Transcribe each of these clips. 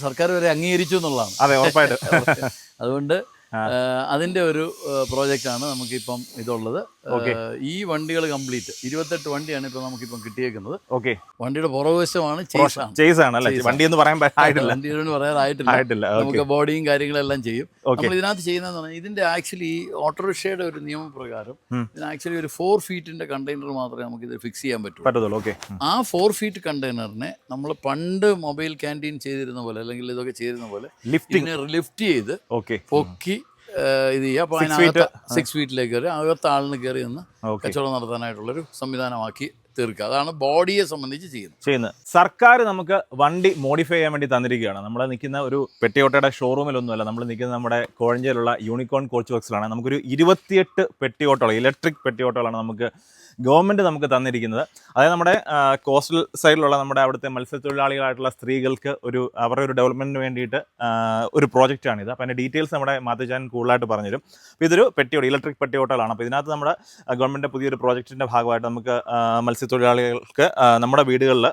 സർക്കാർ വരെ അംഗീകരിച്ചു എന്നുള്ളതാണ്. അതെ ഉറപ്പായിട്ട്. അതുകൊണ്ട് അതിന്റെ ഒരു പ്രോജക്റ്റാണ് നമുക്കിപ്പം ഇതുള്ളത്. ഈ വണ്ടികൾ കംപ്ലീറ്റ്. ഇരുപത്തെട്ട് വണ്ടിയാണ് ഇപ്പം നമുക്കിപ്പം കിട്ടിയേക്കുന്നത്. ഓക്കെ. വണ്ടിയുടെ പുറകുവശമാണ് ചേസ് ആണ്. അല്ലേ? വണ്ടി എന്ന് പറയാൻ ആയിട്ടില്ല. നമുക്ക് ബോഡിയും കാര്യങ്ങളെല്ലാം ചെയ്യും. നമ്മൾ ഇതിനകത്ത് പറഞ്ഞാൽ ഇതിന്റെ ആക്ച്വലി ഓട്ടോറിക്ഷയുടെ ഒരു നിയമപ്രകാരം. ഇതിന് ആക്ച്വലി ഒരു ഫോർ ഫീറ്റിന്റെ കണ്ടെയ്നർ മാത്രമേ നമുക്ക് ഇത് ഫിക്സ് ചെയ്യാൻ പറ്റൂ ആ ഫോർ ഫീറ്റ് കണ്ടെയ്നറിനെ നമ്മൾ പണ്ട് മൊബൈൽ ക്യാന്റീൻ ചെയ്തിരുന്ന പോലെ അല്ലെങ്കിൽ ഇതൊക്കെ ചെയ്തിരുന്ന പോലെ ലിഫ്റ്റിംഗ് ഇതിനെ ലിഫ്റ്റ് ചെയ്ത് ഓക്കെ. പൊക്കി ഇത് ചെയ്യുക അപ്പോൾ അതിനകത്ത് സിക്സ് ഫീറ്റിലേക്ക് കയറി അകത്ത് ആളിന് കയറി നിന്ന് കച്ചവടം നടത്താനായിട്ടുള്ളൊരു സംവിധാനമാക്കി തീർക്കുക. അതാണ് ബോഡിയെ സംബന്ധിച്ച് ചെയ്യുന്നത്. ചെയ്യുന്നത്. സർക്കാർ നമുക്ക് വണ്ടി മോഡിഫൈ ചെയ്യാൻ വേണ്ടി തന്നിരിക്കുകയാണ്. നമ്മൾ നിൽക്കുന്ന ഒരു പെട്ടിയോട്ടയുടെ ഷോറൂമിലൊന്നുമല്ല നമ്മൾ നിൽക്കുന്ന നമ്മുടെ കോഴഞ്ചേലുള്ള യൂണിക്കോൺ കോച്ച് വർക്സിലാണ് നമുക്കൊരു ഇരുപത്തിയെട്ട് പെട്ടിയോട്ടോ ഇലക്ട്രിക് പെട്ടിയോട്ടോളാണ് നമുക്ക് ഗവൺമെന്റ് നമുക്ക് തന്നിരിക്കുന്നത്. അതായത് നമ്മുടെ കോസ്റ്റൽ സൈഡിലുള്ള നമ്മുടെ അവിടുത്തെ മത്സ്യത്തൊഴിലാളികളായിട്ടുള്ള സ്ത്രീകൾക്ക് ഒരു അവരുടെ ഒരു ഡെവലപ്മെന്റിന് വേണ്ടിയിട്ട് ഒരു പ്രോജക്റ്റാണിത് അപ്പോൾ അതിന്റെ ഡീറ്റെയിൽസ് നമ്മുടെ മാത്തച്ചാൻ കൂടുതലായിട്ട് പറഞ്ഞുതരും. അപ്പോൾ ഇതൊരു പെട്ടിയോട്ടോ ഇലക്ട്രിക് പെട്ടിയോട്ടകളാണ്. അപ്പോൾ ഇതിനകത്ത് നമ്മുടെ ഗവൺമെന്റ് പുതിയൊരു പ്രോജക്റ്റിന്റെ ഭാഗമായിട്ട് നമുക്ക് ആ, മത്സ്യത്തൊഴിലാളികൾക്ക് നമ്മുടെ വീടുകളിൽ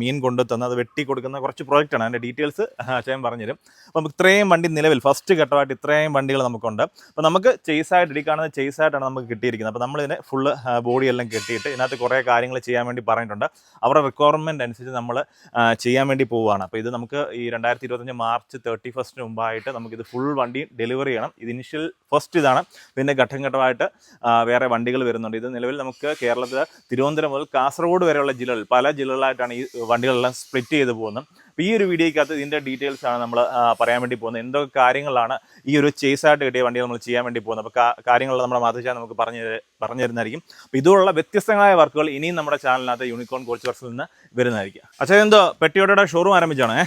മീൻ കൊണ്ടു തന്ന് അത് വെട്ടി കൊടുക്കുന്ന കുറച്ച് പ്രോജക്റ്റാണ്. അതിന്റെ ഡീറ്റെയിൽസ് അച്ഛൻ പറഞ്ഞുതരും. അപ്പം ഇത്രയും വണ്ടി നിലവിൽ ഫസ്റ്റ് ഘട്ടമായിട്ട് ഇത്രയും വണ്ടികൾ നമുക്കുണ്ട്. അപ്പോൾ നമുക്ക് ചേസായിട്ട് ഈ കാണുന്ന ചേസായിട്ടാണ് നമുക്ക് കിട്ടിയിരിക്കുന്നത്. അപ്പോൾ നമ്മളിതിനെ ഫുള്ള് ബോഡിയെല്ലാം കെട്ടിയിട്ട് ഇതിനകത്ത് കുറേ കാര്യങ്ങൾ ചെയ്യാൻ വേണ്ടി പറഞ്ഞിട്ടുണ്ട്. അവരുടെ റിക്വയർമെന്റ് അനുസരിച്ച് നമ്മൾ ചെയ്യാൻ വേണ്ടി പോവുകയാണ്. അപ്പോൾ ഇത് നമുക്ക് ഈ രണ്ടായിരത്തി ഇരുപത്തഞ്ച് മാർച്ച് തേർട്ടി ഫസ്റ്റിന് മുമ്പായിട്ട് നമുക്കിത് ഫുൾ വണ്ടി ഡെലിവറി ചെയ്യണം. ഇത് ഇനിഷ്യൽ ഫസ്റ്റ് ഇതാണ്. പിന്നെ ഘട്ടം ഘട്ടമായിട്ട് വേറെ വണ്ടികൾ വരുന്നുണ്ട്. ഇത് നിലവിൽ നമുക്ക് കേരളത്തിൽ തിരുവനന്തപുരം മുതൽ കാസർഗോഡ് വരെയുള്ള ജില്ലകൾ പല ജില്ലകളായിട്ടാണ് ഈ വണ്ടികളെല്ലാം സ്പ്ലിറ്റ് ചെയ്ത് പോകുന്നത്. അപ്പോൾ ഈ ഒരു വീഡിയോയ്ക്കകത്ത് ഇതിന്റെ ഡീറ്റെയിൽസ് ആണ് നമ്മൾ പറയാൻ വേണ്ടി പോകുന്നത്. എന്തൊക്കെ കാര്യങ്ങളാണ് ഈ ഒരു ചേസായിട്ട് കിട്ടിയ വണ്ടികൾ നമ്മൾ ചെയ്യാൻ വേണ്ടി പോകുന്നത്? അപ്പോൾ കാര്യങ്ങൾ നമ്മുടെ മാതൃശാല നമുക്ക് പറഞ്ഞു പറഞ്ഞു തരുന്നതായിരിക്കും. അപ്പോൾ ഇതുപോലുള്ള വ്യത്യസ്തങ്ങളായ വർക്കുകൾ ഇനിയും നമ്മുടെ ചാനലിനകത്ത് യൂണിക്കോൺ കോച്ച് വർക്സിൽ നിന്ന് വരുന്നതായിരിക്കും. അച്ഛാ എന്തോ പെട്ടിയോട്ടയുടെ ഷോറൂം ആരംഭിച്ചാണേ?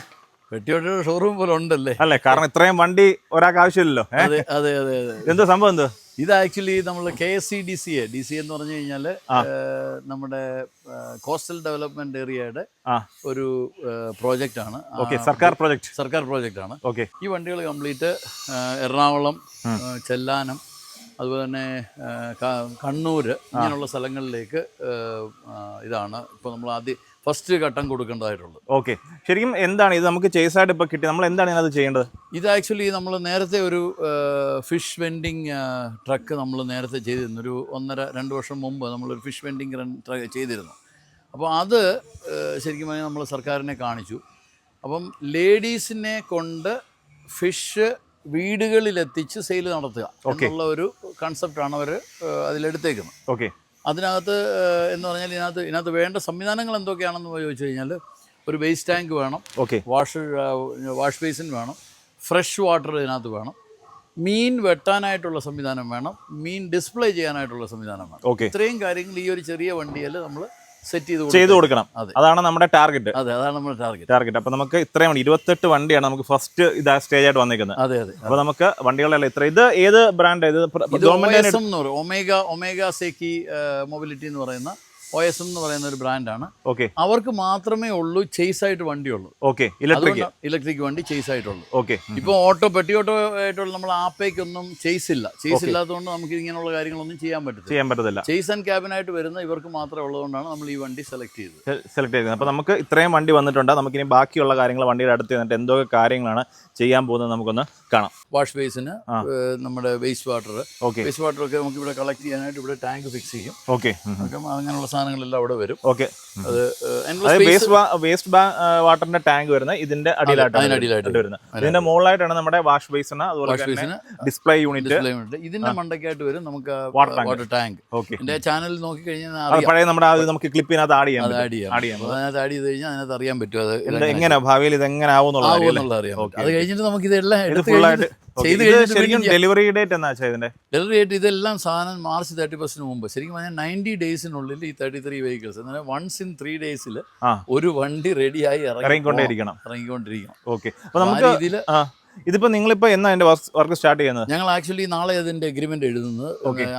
പെട്ടിയോട്ടയുടെ ഷോറൂം പോലെ ഉണ്ടല്ലേ? അല്ലേ? കാരണം ഇത്രയും വണ്ടി ഒരാൾക്ക് ആവശ്യമില്ലല്ലോ അതെ അതെ അതെ എന്തോ സംഭവം എന്തോ? ഇത് ആക്ച്വലി നമ്മൾ K S C D C A D C എന്ന് പറഞ്ഞു കഴിഞ്ഞാൽ നമ്മുടെ കോസ്റ്റൽ ഡെവലപ്മെന്റ് ഏരിയയുടെ ഒരു പ്രോജക്റ്റ് ആണ് സർക്കാർ പ്രോജക്റ്റ്. സർക്കാർ പ്രോജക്റ്റ് ആണ് ഓക്കെ. ഈ വണ്ടികൾ കംപ്ലീറ്റ് എറണാകുളം. ചെല്ലാനം അതുപോലെ തന്നെ കണ്ണൂര് കണ്ണൂർ ഇങ്ങനെയുള്ള സ്ഥലങ്ങളിലേക്ക് ഇതാണ്. ഇപ്പോൾ നമ്മൾ ആദ്യം ഫസ്റ്റ് ഘട്ടം കൊടുക്കേണ്ടതായിട്ടുള്ളത് ഓക്കെ ശരിക്കും എന്താണ് ഇത് നമുക്ക് ചേസായിട്ട് ഇപ്പോൾ കിട്ടി? നമ്മൾ എന്താണ് ഇതിനകത്ത് ചെയ്യേണ്ടത്? ഇത് ആക്ച്വലി നമ്മൾ നേരത്തെ ഒരു ഫിഷ് വെൻഡിങ് ട്രക്ക് നമ്മൾ നേരത്തെ ചെയ്തിരുന്നു. ഒരു ഒന്നര രണ്ട് വർഷം മുമ്പ് നമ്മളൊരു ഫിഷ് വെൻഡിങ് ട്രക്ക് ചെയ്തിരുന്നു. അപ്പോൾ അത് ശരിക്കും പറഞ്ഞാൽ നമ്മൾ സർക്കാരിനെ കാണിച്ചു. അപ്പം ലേഡീസിനെ കൊണ്ട് ഫിഷ് വീടുകളിലെത്തിച്ച് സെയിൽ നടത്തുക. എന്നുള്ള ഒരു കൺസെപ്റ്റാണ് അവർ അതിലെടുത്തേക്കുന്നത്. ഓക്കെ അതിനകത്ത് എന്ന് പറഞ്ഞാൽ ഇതിനകത്ത് ഇതിനകത്ത് വേണ്ട സംവിധാനങ്ങൾ എന്തൊക്കെയാണെന്ന് ചോദിച്ചു കഴിഞ്ഞാൽ ഒരു വേസ്റ്റ് ടാങ്ക് വേണം ഓക്കെ വാഷ് വാഷ് ബേസിൻ വേണം ഫ്രഷ് വാട്ടർ ഇതിനകത്ത് വേണം മീൻ വെട്ടാനായിട്ടുള്ള സംവിധാനം വേണം മീൻ ഡിസ്പ്ലേ ചെയ്യാനായിട്ടുള്ള സംവിധാനം വേണം. ഓക്കെ ഇത്രയും കാര്യങ്ങൾ ഈ ഒരു ചെറിയ വണ്ടിയിൽ നമ്മൾ സെറ്റ് ചെയ്ത് ചെയ്തു കൊടുക്കണം. അതാണ് നമ്മുടെ ടാർഗറ്റ് അതെ അതാണ് നമ്മുടെ ടാർഗറ്റ് ടാർഗറ്റ് അപ്പോൾ നമുക്ക് ഇത്രയും വണ്ടി ഇരുപത്തെട്ട് വണ്ടിയാണ് നമുക്ക് ഫസ്റ്റ് ഇതാ സ്റ്റേജ് ആയിട്ട് വന്നിരിക്കുന്നത്. അതെ അതെ അപ്പോൾ നമുക്ക് വണ്ടികളെല്ലാം ഇത്ര ഇത് ഏത് ബ്രാൻഡ് ഇത് ഒമേഗ ഒമേഗ സേക്കി മൊബിലിറ്റി എന്ന് പറയുന്ന ഒ എസ് എം എന്ന് പറയുന്ന ഒരു ബ്രാൻഡാണ് ഓക്കെ അവർക്ക് മാത്രമേ ഉള്ളൂ ചേസ് ആയിട്ട് വണ്ടിയുള്ളൂ ഓക്കെ ഇലക്ട്രിക് ഇലക്ട്രിക് വണ്ടി ചേസ് ആയിട്ടുള്ളൂ ഓക്കെ ഇപ്പോൾ ഓട്ടോ പെട്ടി ഓട്ടോ ആയിട്ടുള്ള നമ്മൾ ആപ്പേക്കൊന്നും ചേസ് ഇല്ല ചേസ് ഇല്ലാത്തതുകൊണ്ട് നമുക്ക് ഇങ്ങനെയുള്ള കാര്യങ്ങളൊന്നും ചെയ്യാൻ പറ്റും ചെയ്യാൻ പറ്റത്തില്ല. ചേസ് ആൻഡ് ക്യാബിനായിട്ട് വരുന്ന ഇവർക്ക് മാത്രമേ ഉള്ളതുകൊണ്ടാണ് നമ്മൾ ഈ വണ്ടി സെലക്ട് ചെയ്തത്. സെലക്ട് ചെയ്തത്. അപ്പോൾ നമുക്ക് ഇത്രയും വണ്ടി വന്നിട്ടുണ്ട്. നമുക്കിനി ബാക്കിയുള്ള കാര്യങ്ങൾ വണ്ടിയുടെ അടുത്ത് ചെന്നിട്ട് എന്തൊക്കെ കാര്യങ്ങളാണ് ചെയ്യാൻ പോകുന്നത് നമുക്കൊന്ന് കാണാം. വാഷ് ബേസിന്. നമ്മുടെ waste water okay waste water ഒക്കെ നമുക്ക് ഇവിടെ കളക്ട് ചെയ്യാനായിട്ട് ഇവിടെ ടാങ്ക് ഫിക്സ് ചെയ്യും. ഓക്കെ അങ്ങനെയുള്ള സാധനങ്ങളെല്ലാം അവിടെ വരും. ഓക്കെ. അത് വേസ്റ്റ് വാട്ടറിന്റെ ടാങ്ക് വരുന്നത് ഇതിന്റെ അടിയിലായിട്ടാണ് വരുന്നത്. ഇതിന്റെ മുകളിലായിട്ടാണ് നമ്മുടെ വാഷ് ബേസിന് അതുപോലെ ഡിസ്പ്ലേ യൂണിറ്റ് ഇതിന്റെ മണ്ടയ്ക്കായിട്ട് വരും നമുക്ക് വാട്ടർ ടാങ്ക് ഓക്കെ. എന്റെ ചാനൽ നോക്കി കഴിഞ്ഞാൽ പഴയ നമ്മുടെ ആദ്യം നമുക്ക് ക്ലിപ്പിനകത്ത് ആഡ് ചെയ്യാം. ആഡ് ചെയ്യാം. അതിനകത്ത് ആഡ് ചെയ്ത് കഴിഞ്ഞാൽ അതിനകത്ത് അറിയാൻ പറ്റും അത് എങ്ങനെ ഭാവിയിൽ ഇത് എങ്ങനെ ആവും അറിയാം അത് കഴിഞ്ഞിട്ട് നമുക്ക് ഇതെല്ലാം ഇത് എടുത്ത് ഡെലിവറി ഡേറ്റ് എന്നാ ഇതിന്റെ? ഡെലിവറി ഡേറ്റ് ഇതെല്ലാം സാധനം മാർച്ച് തേർട്ടി ഫസ്റ്റിന് മുമ്പ്. ശരിക്കും പറഞ്ഞാൽ നയന്റി ഡേയ്സിനുള്ളിൽ ഈ തേർട്ടി ത്രീ വെഹിക്കിൾസ് എന്നാൽ വൺസ് ഇൻ ത്രീ ഡേയ്സിൽ ഒരു വണ്ടി റെഡിയായി ഇറങ്ങി ഇറങ്ങിക്കൊണ്ടേയിരിക്കണം. ഇറങ്ങിക്കൊണ്ടിരിക്കണം. ഓക്കെ. അപ്പൊ ആ നിങ്ങളിപ്പോൾ എന്നാ അതിന്റെ വർക്ക് സ്റ്റാർട്ട് ചെയ്യുന്നത്? ഞങ്ങൾ ആക്ച്വലി നാളെ അതിന്റെ അഗ്രിമെന്റ് എഴുതുന്നത്.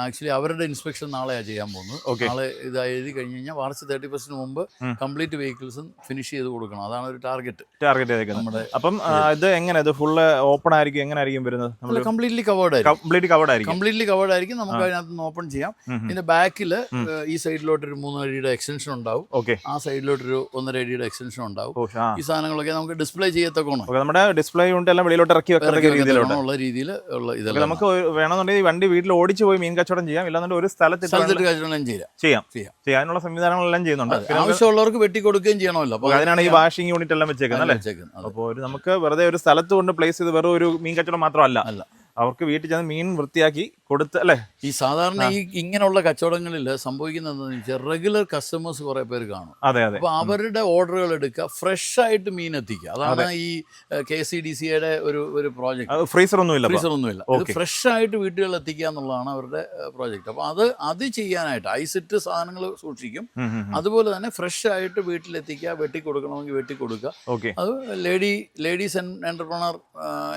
ആക്ച്വലി അവരുടെ ഇൻസ്പെക്ഷൻ നാളെയാണ് ചെയ്യാൻ പോകുന്നത്. നാളെ ഇത് എഴുതി കഴിഞ്ഞ് കഴിഞ്ഞാൽ മാർച്ച് തേർട്ടി ഫസ്റ്റിന് മുമ്പ് കംപ്ലീറ്റ് വെഹിക്കിൾസും ഫിനിഷ് ചെയ്ത് കൊടുക്കണം. അതാണ് ഒരു ടാർഗറ്റ് ടാർഗറ്റ് നമ്മുടെ അപ്പം ഇത്. എങ്ങനെ? ഇത് ഫുള്ള് ഓപ്പൺ ആയിരിക്കും? എങ്ങനെ ആയിരിക്കും വരുന്നത്? നമ്മൾ കംപ്ലീറ്റ്ലി കവേർഡ് ആയിരിക്കും. കംപ്ലീറ്റ് കവർഡ് ആയിരിക്കും. കംപ്ലീറ്റ്ലി കവേർഡ് ആയിരിക്കും. നമുക്ക് അതിനകത്ത് നിന്ന് ഓപ്പൺ ചെയ്യാം. ഇതിന്റെ ബാക്കിൽ ഈ സൈഡിലോട്ട് ഒരു മൂന്ന് അടിയുടെ എക്സ്റ്റൻഷൻ ഉണ്ടാവും. ഓക്കെ ആ സൈഡിലോട്ട് ഒരു ഒന്നര അടിയുടെ എക്സ്റ്റൻഷൻ ഉണ്ടാവും. ഈ സാധനങ്ങളൊക്കെ നമുക്ക് ഡിസ്പ്ലേ ചെയ്യത്തക്കോണം നമ്മുടെ ഡിസ്പ്ലേ ഉണ്ട് എല്ലാം വെളിയിലോട്ട് ഇറക്കി വെക്കുന്ന രീതിയിലുള്ള ഉള്ള രീതിയിൽ ഉള്ള ഇതെല്ലാം നമുക്ക് വേണമെന്നുണ്ടെങ്കിൽ ഈ വണ്ടി വീട്ടിൽ ഓടിച്ചു പോയി മീൻ കച്ചവടം ചെയ്യാം. ഇല്ലാന്നുണ്ടെങ്കിൽ ഒരു സ്ഥലത്ത് ഇട്ട് സ്ഥലത്തിട്ട് കച്ചവടം ചെയ്യാം. ചെയ്യാം. ചെയ്യാം. ചെയ്യാനുള്ള സംവിധാനങ്ങളെല്ലാം ചെയ്യുന്നുണ്ട്. ആവശ്യമുള്ളവർക്ക് വെട്ടി കൊടുക്കുകയും ചെയ്യണമല്ലോ. അപ്പോൾ അതിനാണ് ഈ വാഷിംഗ് യൂണിറ്റ് എല്ലാം വെച്ചേക്കുന്നത് അല്ലേ? അപ്പോൾ ഒരു നമുക്ക് വെറുതെ ഒരു സ്ഥലത്ത് കൊണ്ട് പ്ലേസ് ചെയ്ത് വെറും ഒരു മീൻ കച്ചവടം മാത്രമല്ല. അവർക്ക് വീട്ടിൽ ചെന്ന് മീൻ വൃത്തിയാക്കി കൊടുത്ത് അല്ലേ? ഈ സാധാരണ ഈ ഇങ്ങനെയുള്ള കച്ചവടങ്ങളിൽ സംഭവിക്കുന്നത് എന്താണെന്ന് വെച്ചാൽ റെഗുലർ കസ്റ്റമേഴ്സ് കുറെ പേര് കാണും. അതെ അതെ. അപ്പൊ അവരുടെ ഓർഡറുകൾ എടുക്കുക ഫ്രഷ് ആയിട്ട് മീൻ എത്തിക്കുക. അതാണ് ഈ കെ സി ഡി സിയുടെ ഒരു ഒരു പ്രോജക്റ്റ് ഫ്രീസർ ഒന്നും ഇല്ല ഫ്രീസർ ഒന്നും ഇല്ല ഫ്രഷ് ആയിട്ട് വീട്ടുകളിൽ എത്തിക്കുക എന്നുള്ളതാണ് അവരുടെ പ്രോജക്റ്റ് അപ്പോൾ അത് അത് ചെയ്യാനായിട്ട് ഐസിട്ട് സാധനങ്ങൾ സൂക്ഷിക്കും. അതുപോലെ തന്നെ ഫ്രഷ് ആയിട്ട് വീട്ടിലെത്തിക്കുക വെട്ടി കൊടുക്കണമെങ്കിൽ വെട്ടി കൊടുക്കുക ഓക്കെ അത് ലേഡി ലേഡീസ് എന്റർപ്രണർ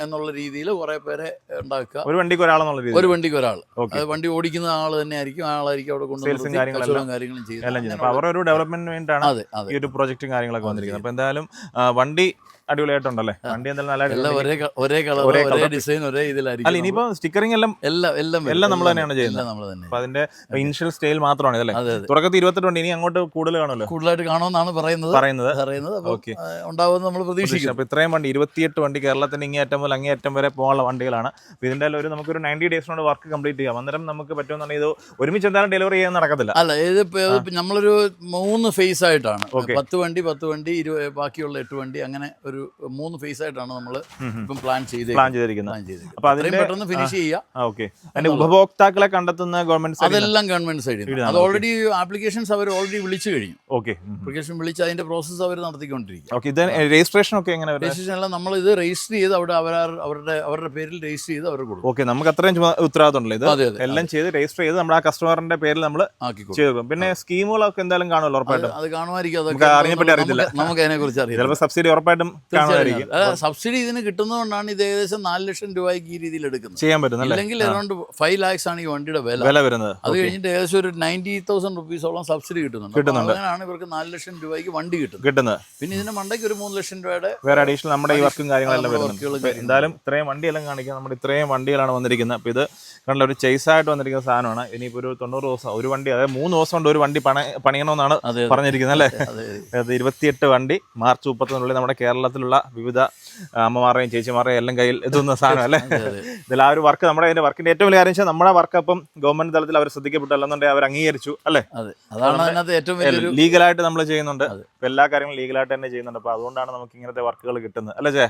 എന്നുള്ള രീതിയിൽ കുറെ പേരെ ഉണ്ടാക്കുക. ഒരു വണ്ടിക്ക് ഒരാളെന്നുള്ള ഒരു വണ്ടിക്ക് ഒരാൾ അത് വണ്ടി ഓടിക്കുന്ന ആൾ തന്നെ ആയിരിക്കും ആളായിരിക്കും അവിടെ കൊണ്ട് Sales ഉം നിർത്തി കാര്യങ്ങളെല്ലാം കച്ചവടവും കാര്യങ്ങളും ചെയ്യും അവരുടെ ഒരു ഡെവലപ്മെന്റിന് വേണ്ടിയിട്ടാണ് ഈ ഒരു പ്രോജക്റ്റും കാര്യങ്ങളൊക്കെ വന്നിരിക്കുന്നത്. അപ്പൊ എന്തായാലും വണ്ടി അടിപൊളിയായിട്ടുണ്ടല്ലേ? വണ്ടി എന്തായാലും നല്ല അടിപൊളി ഒരേ ഒരേ കളർ ഒരേ. ഡിസൈൻ ഒരേ അല്ല ഇതിലായിരിക്കും ഇനിയിപ്പോ സ്റ്റിക്കറിംഗ് എല്ലാം എല്ലാം എല്ലാം എല്ലാം നമ്മൾ തന്നെയാണ് ചെയ്യുന്നത്. നമ്മൾ തന്നെ അപ്പൊ അതിന്റെ ഇനിഷ്യൽ സ്റ്റൈൽ മാത്രമാണ് ഇതല്ലേ? തുടക്കത്തിൽ ഇനി അങ്ങോട്ട് കൂടുതൽ കാണുമല്ലോ? കൂടുതലായിട്ട് കാണുമെന്നാണ് പറയുന്നത്. പറയുന്നത്. ഉണ്ടാവുമെന്ന് നമ്മൾ പ്രതീക്ഷിക്കും അപ്പൊ ഇത്രയും വണ്ടി ഇരുപത്തിയെട്ട് വണ്ടി കേരളത്തിന്റെ ഇങ്ങേയറ്റം മുതൽ അങ്ങേയറ്റം വരെ പോകാനുള്ള വണ്ടികളാണ്. ഇതിന്റെ ഒരു നമുക്ക് ഒരു നമുക്കൊരു നയന്റി ഡേയ്സിനോട് വർക്ക് കംപ്ലീറ്റ് ചെയ്യാം. അന്നേരം നമുക്ക് പറ്റുമെന്നുണ്ടെങ്കിൽ ഇത് ഒരുമിച്ച് എന്തായാലും ഡെലിവറി ചെയ്യാൻ നടക്കത്തില്ല. അല്ല ഇത് നമ്മളൊരു മൂന്ന് ഫേസ് ആയിട്ടാണ്. പത്ത് വണ്ടി പത്ത് വണ്ടി ഇരുപത് ബാക്കിയുള്ള എട്ട് വണ്ടി അങ്ങനെ ഒരു മൂന്ന് ഫേസ് ആയിട്ടാണ് നമ്മൾ ഇപ്പം പ്ലാൻ ചെയ്ത് പ്ലാൻ ചെയ്തിരിക്കുന്നത്. അപ്പൊ പെട്ടെന്ന് ഫിനിഷ് ചെയ്യുക ഓക്കെ അതിന്റെ ഉപഭോക്താക്കളെ കണ്ടെത്തുന്ന ഗവൺമെന്റ് അതെല്ലാം ഗവൺമെന്റ് സൈഡിൽ അത് ഓൾറെഡി ആപ്ലിക്കേഷൻസ് അവർ ഓൾറെഡി വിളിച്ചു കഴിഞ്ഞു. ഓക്കെ ആപ്ലിക്കേഷൻ വിളിച്ച് അതിന്റെ പ്രോസസ്സ് അവർ നടത്തിക്കൊണ്ടിരിക്കും ഓക്കെ ഇത് രജിസ്ട്രേഷൻ ഒക്കെ എങ്ങനെ രജിസ്ട്രേഷൻ അല്ല നമ്മൾ ഇത് രജിസ്റ്റർ ചെയ്ത് അവിടെ അവർ അവരുടെ അവരുടെ പേരിൽ രജിസ്റ്റർ ചെയ്ത് അവർ കൊടുക്കും. ഓക്കെ നമുക്ക് അത്രയും ചുമ- ഉത്തരവാദിത്തം ഉണ്ടല്ലോ ഇത് എല്ലാം ചെയ്ത് രജിസ്റ്റർ ചെയ്ത് നമ്മുടെ ആ കസ്റ്റമറിന്റെ പേരിൽ നമ്മൾ കൊടുക്കും. പിന്നെ സ്കീമുകളൊക്കെ എന്തായാലും കാണുമല്ലോ ഉറപ്പായിട്ടും. അത് കാണുമായിരിക്കും. നമുക്ക് അതിനെപ്പറ്റി അറിയത്തില്ല. നമുക്ക് അതിനെ കുറിച്ച് അറിയാം ചിലപ്പോൾ സബ്സിഡി ഉറപ്പായിട്ടും കാണുമായിരിക്കും. സബ്സിഡി ഇതിന് കിട്ടുന്നതുകൊണ്ടാണ് ഇത് ഏകദേശം നാല് ലക്ഷം രൂപയ്ക്ക് ഈ രീതിയിൽ എടുക്കുന്നത്. ചെയ്യാൻ പറ്റുന്നത് അല്ലെങ്കിൽ അറൗണ്ട് ഫൈവ് ലാക്സ് ആണ് ഈ വണ്ടിയുടെ വില. വില വരുന്നത്. അത് കഴിഞ്ഞിട്ട് ഏകദേശം ഒരു നയന്റി തൗസൻഡ് റുപ്പീസോളം സബ്സിഡി കിട്ടുന്നുണ്ട്. കിട്ടുന്നുണ്ട്. അങ്ങനെയാണ് ഇവർക്ക് നാല് ലക്ഷം രൂപയ്ക്ക് വണ്ടി കിട്ടും കിട്ടുന്നത്. പിന്നെ ഇതിന് മണ്ടയ്ക്ക് ഒരു മൂന്ന് ലക്ഷം രൂപയുടെ വേറെ അഡീഷണൽ നമ്മുടെ ഈ വർക്കും കാര്യങ്ങളെല്ലാം വരുന്നുണ്ട്. എന്തായാലും ഇത്രയും വണ്ടിയെല്ലാം കാണിക്കാൻ നമ്മുടെ ഇത്രയും വണ്ടികളാണ് വന്നിരിക്കുന്നത്. അപ്പോൾ ഇത് കണ്ട ഒരു ചെയ്സായിട്ട് വന്നിരിക്കുന്ന സാധനമാണ്. ഇനിയിപ്പോൾ ഒരു തൊണ്ണൂറ് ദിവസം ഒരു വണ്ടി അതായത് മൂന്ന് ദിവസം കൊണ്ട് ഒരു വണ്ടി പണ പണിയണമെന്നാണ്. പറഞ്ഞിരിക്കുന്നത് അല്ലേ? അതെ ഇരുപത്തിയെട്ട് വണ്ടി മാർച്ച് മുപ്പത്തൊന്നിനുള്ളിൽ നമ്മുടെ കേരളത്തിലുള്ള വിവിധ അമ്മമാരെയും ചേച്ചിമാരെയും എല്ലാം കയ്യിൽ എത്തുന്ന സാധനം അല്ലേ? ഇതിൽ ആ ഒരു വർക്ക് നമ്മുടെ അതിന്റെ വർക്കിന്റെ ഏറ്റവും വലിയ കാര്യം വെച്ചാൽ നമ്മുടെ വർക്ക് അപ്പം ഗവൺമെന്റ് തലത്തിൽ അവർ ശ്രദ്ധിക്കപ്പെട്ടു അല്ലെന്നുണ്ടെങ്കിൽ അവർ അംഗീകരിച്ചു അല്ലേ? അതെ. അതാണ് ഏറ്റവും ലീഗലായിട്ട് നമ്മൾ ചെയ്യുന്നുണ്ട്. എല്ലാ കാര്യങ്ങളും ലീഗലായിട്ട് തന്നെ ചെയ്യുന്നുണ്ട്. അപ്പൊ അതുകൊണ്ടാണ് നമുക്ക് ഇങ്ങനത്തെ വർക്കുകൾ കിട്ടുന്നത് അല്ലേ ചേ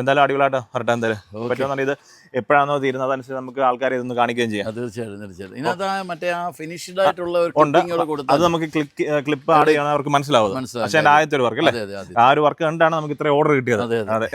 എന്തായാലും അടിപൊളിയായിട്ട് വരട്ടെ എന്തായാലും. പറ്റുമെന്നുണ്ടെങ്കിൽ ഇത് എപ്പോഴാണോ തീരുന്നത് അതനുസരിച്ച് നമുക്ക് ആൾക്കാരെ ഇതൊന്ന് കാണിക്കുകയും ചെയ്യാം. തീർച്ചയായിട്ടും തീർച്ചയായിട്ടും. ഇതിനകത്ത് ആ മറ്റേ ആ ഫിനിഷ്ഡ് ആയിട്ടുള്ള ഒരു ഉണ്ട്. ക്ലിപ്പിംഗ് അത് കൊടുത്താൽ നമുക്ക് ക്ലിക്ക് ക്ലിപ്പ് ആഡ് ചെയ്യണം അവർക്ക് മനസ്സിലാവും മനസ്സിലാവും പക്ഷേ എന്റെ ആദ്യത്തെ ഒരു വർക്ക് അല്ലേ? അതെ അതെ അതെ ആ ഒരു വർക്ക് കണ്ടാണ് നമുക്ക് ഇത്ര ഓർഡർ കിട്ടിയത്. അതെ അതെ. അതെ.